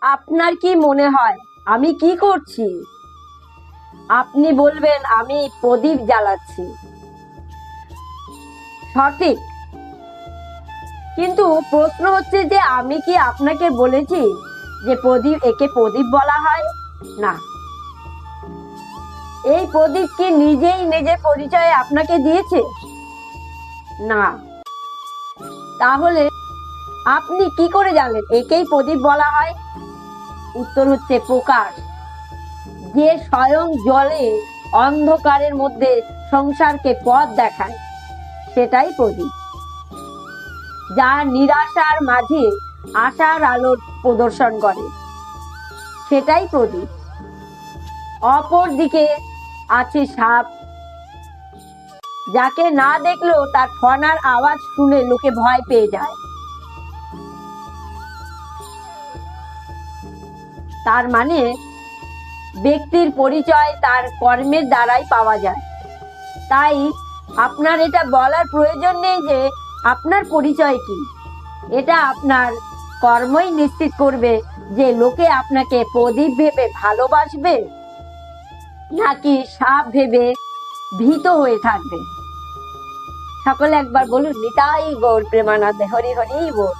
আপনার কি মনে হয়? আমি কি করছি? আপনি বলবেন, আমি প্রদীপ জ্বালাচ্ছি। সঠিক। কিন্তু প্রশ্ন হচ্ছে যে, আমি কি আপনাকে বলেছি যে, প্রদীপ, একে প্রদীপ বলা হয়? না। এই প্রদীপ কি নিজেই নিজের পরিচয় আপনাকে দিয়েছে? না। তাহলে আপনি কি করে জানলেন একেই প্রদীপ বলা হয়? উত্তর হচ্ছে প্রকাশ। যে স্বয়ং জলে অন্ধকারের মধ্যে সংসারকে পথ দেখায়, সেটাই প্রদীপ। যা নিরাশার মাঝে আশার আলোর প্রদর্শন করে, সেটাই প্রদীপ। অপর দিকে আছে সাপ। যাকে না দেখলেও তার ফনার আওয়াজ শুনে লোকে ভয় পেয়ে যায়। তার মানে ব্যক্তির পরিচয় তার কর্মের দ্বারাই পাওয়া যায়। তাই আপনার এটা বলার প্রয়োজন নেই যে আপনার পরিচয় কি। এটা আপনার কর্মই নিশ্চিত করবে যে লোকে আপনাকে প্রদীপ ভেবে ভালোবাসবে নাকি সাপ ভেবে ভীত হয়ে থাকবে। সকলে একবার বলুন, নিতাই গোর প্রেমানন্দে, হরি হরি বল।